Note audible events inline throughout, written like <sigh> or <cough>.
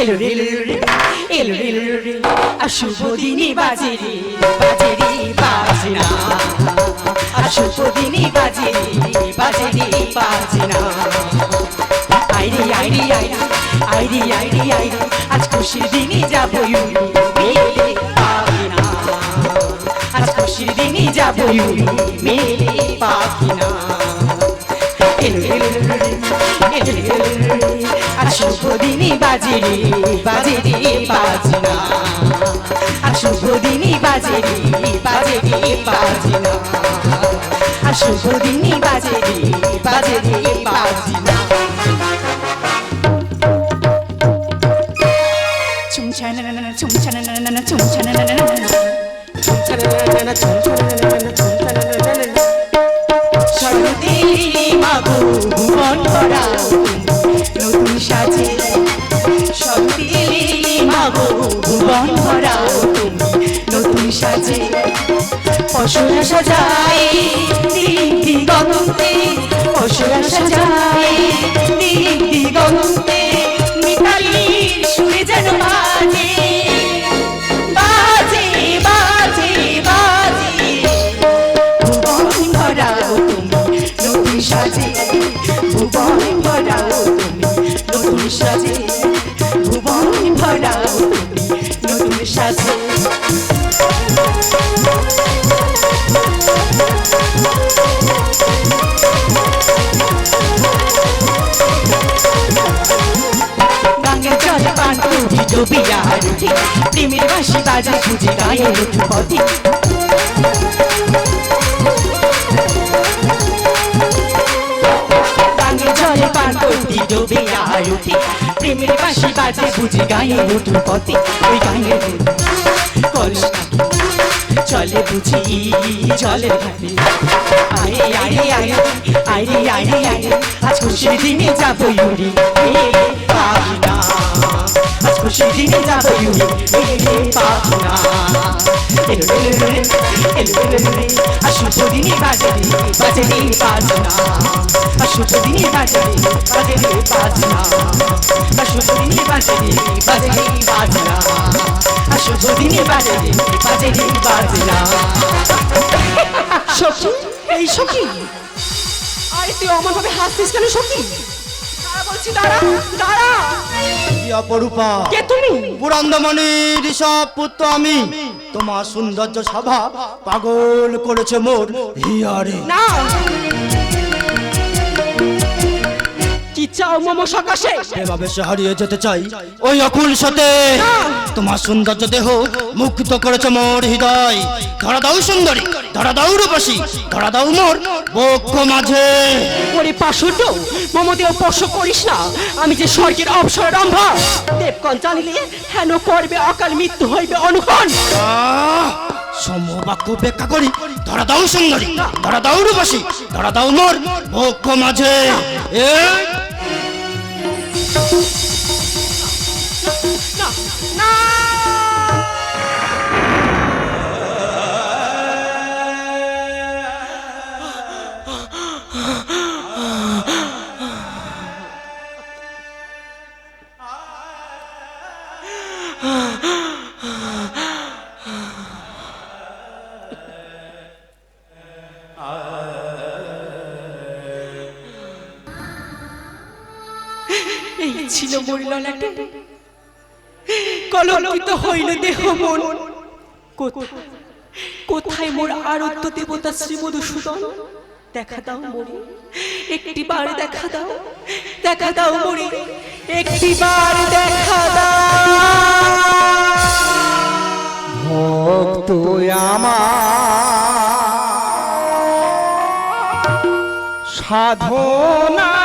এলো রে এলো রে এলো রে এলো রে আর শুভ দিনই বাজে রে বাজে রে বাজে না আর শুভ দিনই বাজে রে বাজে রে বাজে না আইরি আইরি আইরি আইরি আইরি, আজ খুশির দিনই যাব মেলে পাবি না আজ খুশির দিনই যাব মেলে পাবি না এলো এলো এলো এলো এলো বাজিরি বাজিরি বাজনা। শুভদিনী বাজিরি বাজিরি বাজনা। শুভদিনী বাজে সাজে পশুরা সাজায় দিক দিগন্তে পশুরা সাজায় দিক দিগন্তে মিতালির সুরে যেন বাজে। বাজে বাজে বাজে। ভুবন ভরাও তুমি, নতুন সাজে। ভুবন ভরাও তুমি, নতুন সাজে। ভুবন ভরাও তুমি, নতুন সাজে। করি ডুবিয়া রুঠি প্রেমের বাসি বাজে খুঁজে গায়ে উঠু পথে। জলে পান করি ডুবিয়া রুঠি প্রেমের বাসি বাজে বুঝি গায়ে উঠু চলে বুঝি ঘাটে। আরে আরে আরে আরে আরে আরে, আজ খুশির দিনে যাব ইউরি না আজ খুশির দিনে যাব ইউরি এ পাবি না এলো এলো রে এলো এলো রে আর শুভ দিনে বাজে রে বাজে রে বাজে না আর শুভ দিনে বাজে রে বাজে রে বাজে না আর শুভ দিনে বাজে রে বাজে রে বাজে না আর শুভ দিনে বাজে রে বাজে রে বাজে না সখী এই সখী। আরে তুই অমন ভাবে হাসছিস কেন সখী? বলছি দাঁড়া দাঁড়া। কি অপরূপা? কে তুমি? পুরন্দমণি ঋষভ পুত্র আমি। তোমার সৌন্দর্য স্বভাব পাগল করেছে মোর হিয়ারে। না। চাও মম সকাশে? প্রেমাবেশে হারিয়ে যেতে চাই। ওই অকুল সাথে। তোমার সৌন্দর্য দেহ মুগ্ধ করেছে মোর হৃদয়। ধরা দাও সুন্দরী ধরা দাও রূপসী ধরা দাও মোর বক্ষ মাঝে। ওরে পাশুড মম দেহ স্পর্শ করিস না। আমি যে স্বর্গের অবসর রম্ভা দেবকন জানিলে হেন করবে অকাল মৃত্যু হইবে অনুকন আহ! সমবাক্য ব্যাখ্যা করি ধরা দাও সুন্দরী ধরা দাও রূপসী ধরা দাও মোর বক্ষ মাঝে। এ Thank you. ছিল মোর কলঙ্কিত হইল দেহ মন। কোথায়? মোর আরাধ্য দেবতা দেখা দাও মরি। একটি বার দেখা দাও। দেখা দাও মরি। একটি বার দেখা দাও। ভক্ত আমার সাধনার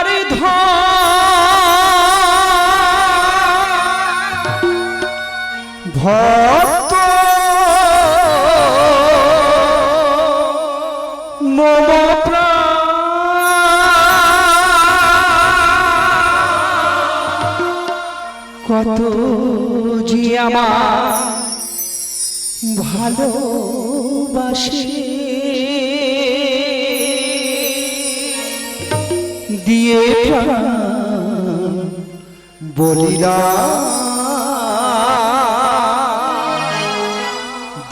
ভক্ত মম কত যে আমার ভালোবাসে দিয়ে প্রাণ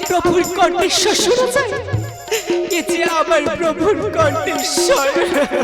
প্রভুর কণ্ঠেশ্বর শোনা যায়? এছে আমার প্রভুর কণ্ঠেশ্বর প্রেমের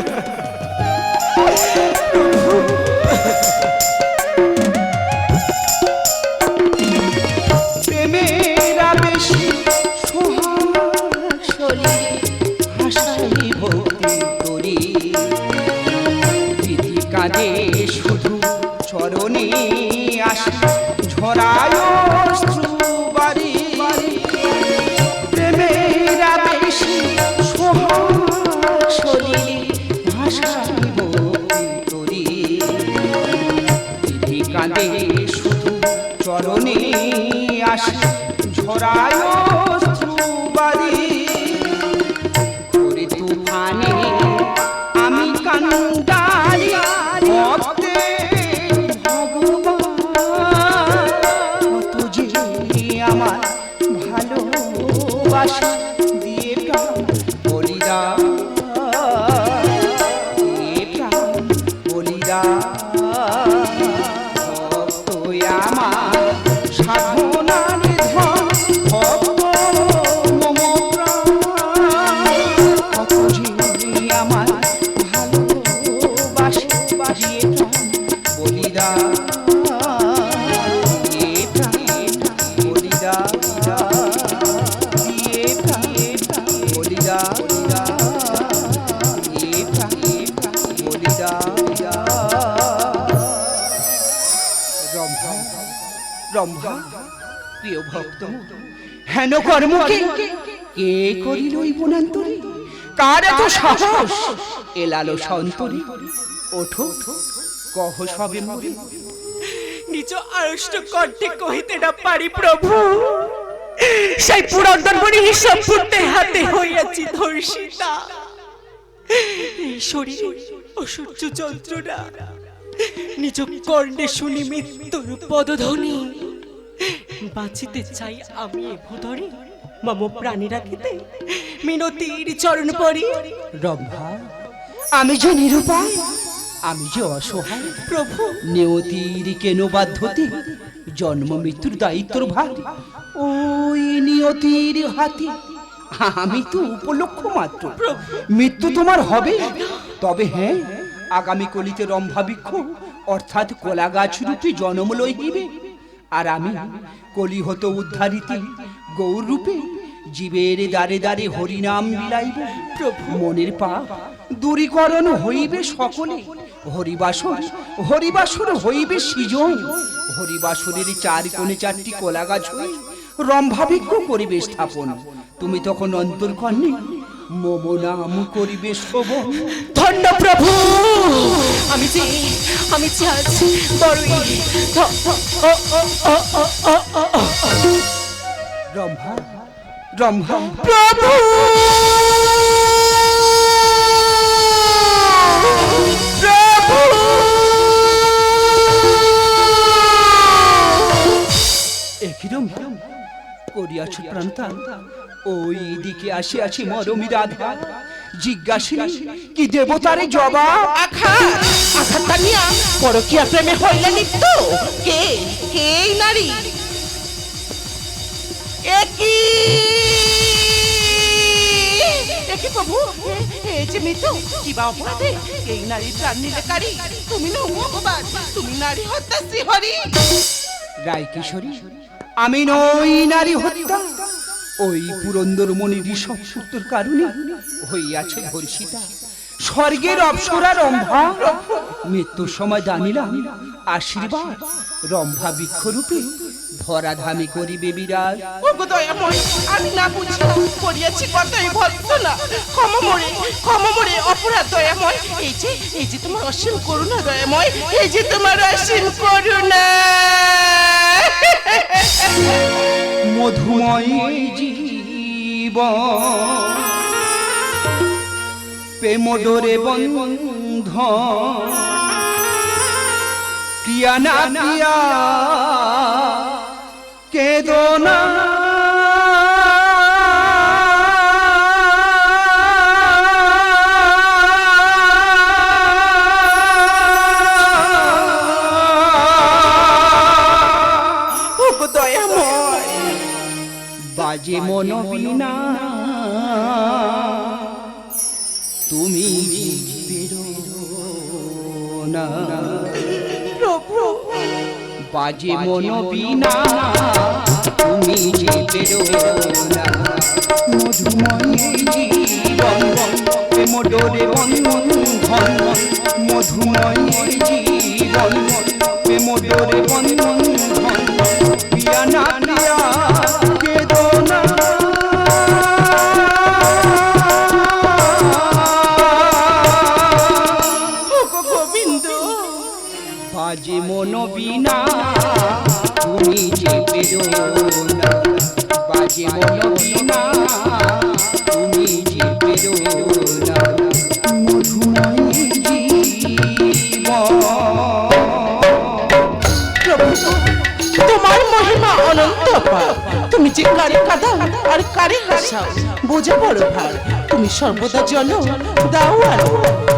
কাঁদে শুধু চরণে আসে ঝরায় chegar. রম্ভা প্রিয় ভক্ত, হেন কর্মকে কে করিল ওই বনান্তরে? কার এত সাহস? এলালো সন্তরে। ওঠো, কহ সবে মরে। নিজ আড়ষ্ট কণ্ঠে কহিতে না পারি প্রভু, সেই পুরন্দর হিসাব করতে হাতে হইয়াছি ধর্ষিতা। এই শরীরে অসহ্য যন্ত্রণা। নিজ কর্ণে শুনি মৃত্যুর পদধ্বনি। বাঁচিতে চাই আমি এ ভূধরে মম প্রাণী রাখিতে মিনতির চরণ পরি। রম্ভা আমি যে নিরুপায় আমি যে অসহায় প্রভু। নিয়তির কেন বাধ্যতে? জন্ম মৃত্যুর দায়িত্বর ভার। ওই নিয়তির হাতে আমি তো উপলক্ষ মাত্র। মৃত্যু তোমার হবে। তবে হ্যাঁ আগামী কলিতে রম্ভা বৃক্ষ অর্থাৎ কলা গাছ রূপে জন্ম লইবে আর আমি কলি হতো উদ্ধারিতে গৌর রূপে জীবের দ্বারে দ্বারে হরিনাম বিলাইব। প্রভু। মনের পাপ দূরীকরণ হইবে সকলে। হরিবাসর হরিবাসর হইবে সৃজন। হরিবাসরের চার কোণে চারটি কলা গাছ হয়ে রম্ভাভিজ্ঞ করিবে স্থাপন। তুমি তখন অন্তর্কর্ণে মম নাম করিবে শোভন ধন্য প্রভু! আমি যে আমি যে আছি বড়ই। রম্ভা রম্ভা প্রভু! করিয়াছ প্রান্তান ওই দিকে আসিয়াছি মরমি রাধা। জিজ্ঞাসিনী কি দেবতারে জবাব আখা আখা তানিয়া পরকিয়া প্রেমে হইলে নিত্য। কে? কে নারী? একই একই প্রভু? এ- এ যে মৃত কিবা অপরাধে? এই নারী প্রাণ নিলে কারি। তুমি নৌ ভগবান তুমি নারী হত্যা শ্রীহরি। রায় কিশোরী আমি নই নারী হত্যা। ওই পুরন্দর মণি ঋষভ সূত্র কারণে হইয়াছে ধর্ষিতা স্বর্গের অপ্সরা রম্ভা মৃত্যুর সময় জানিলাম, আশীর্বাদ। রম্ভা বৃক্ষরূপে ধরাধামে করিবে বিরাজ আমি না বুঝি করিয়াছি কতই ভৎসনা ক্ষমা মরে ক্ষমামরে অপরাধ দয়াময়। এই যে এই যে তোমার অসীম করুণা দয়াময়, এই যে তোমার অসীম করুণা। <laughs> মধুময় জীব প্রেম ডোরে বন্ধ। প্রিয়া না কেদনা বাজে মন বিনা তুমি না প্রভু বাজে মন বিনা তুমি যে বেরো না মধুময় জীবন প্রেম ডোরে বন্ধন মধুময় জীবন প্রেম ডোরে বন্ধন। মন বিনা তুমি যে বেরো মধুময় তোমার মহিমা অনন্ত তুমি যে কারে কাঁদাও আর কারে হাসাও, বোঝা বড় ভার তুমি সর্বদা জন, দাও আর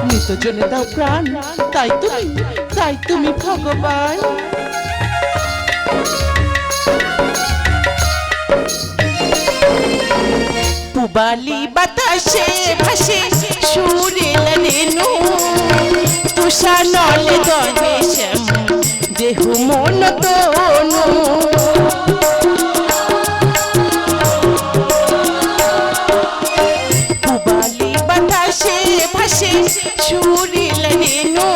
মৃত জনে দাও প্রাণ, তাই তুমি তাই তুমি ভগবান। পুবালি বাতাসে ভাসে সুরেল রেণু তুষা নলে দহে শ্যাম, দেহ মন তনু। পুবালি বাতাসে ভাসে সুরেল রেণু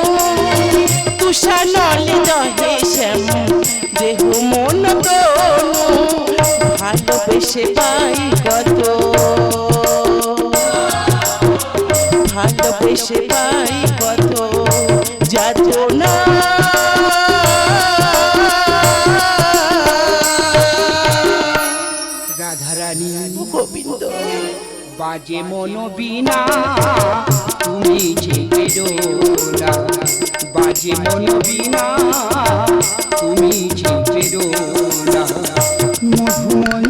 তুষা নলে দহে শ্যাম, দেহ মন তনু। ভালোবেসে পাই কত ভালোবেসে পাই কত? যাত না? রাধারানী গোবিন্দ, বাজে মন তুমি যে না বাজে মন বিনা তুমি যে না মধুময়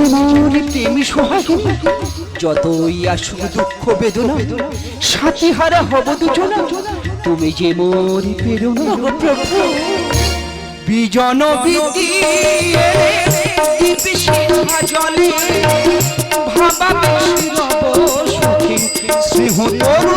জীবন প্রেমী সোহাগিনী যতই আসুক দুঃখ বেদনা সাথী হারা হব দুজনা তুমি যে মোর প্রেরণা। প্রভু। বিজন জলে ভাবা সুখী স্নেহ তরু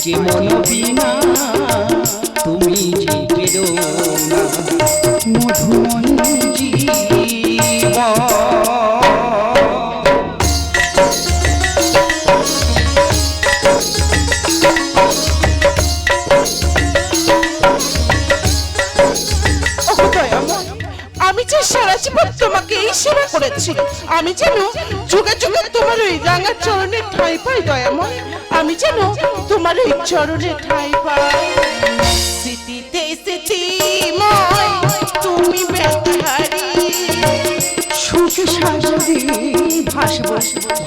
বাজে মন তুমি যে দয়াময়, আমি যে সারা জীবন সেবা করেছি আমি যেন যুগে যুগে তোমার ওই রাঙা চরণে ঠাঁই পাই দয়াময়। আমি যেন তোমার ওই চরণে ঠাঁই পাই স্মৃতিতে স্মৃতিময় তুমি ব্যথাহারি সুখে সাজরি ভাসব,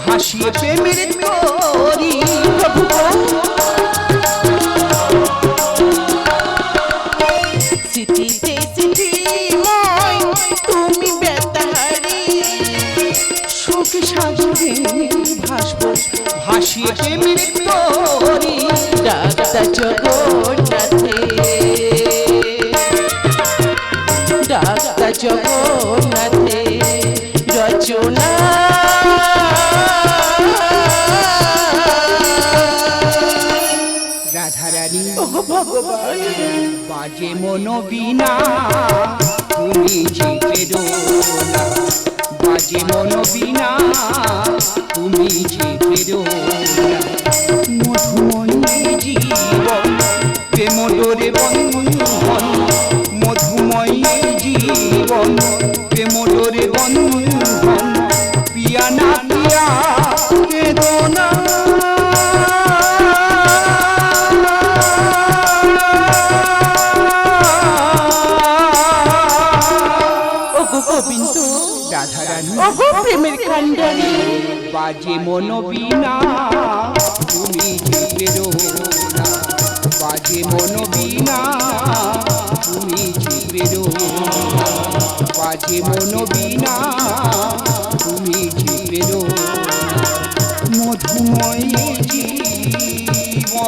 ভাসিয়ে প্রেমের তরি প্রভু ভাসিয়ে প্রেমের ডাক্তার জগন্নাথে ডাক্তার জগন্নাথে রচনা রাধারানী ভগবান বাজে মনো বিনা তুমি যে প্রেরণা। বাজে মনো বিনা তুমি যে ওগো প্রেমের কান্ডারি বাজে মন বিনা তুমি বেরোনা বাজে মন বিনা তুমি বেরোনা বাজে মন বিনা তুমি বেরোনা মধুময়ী জীবন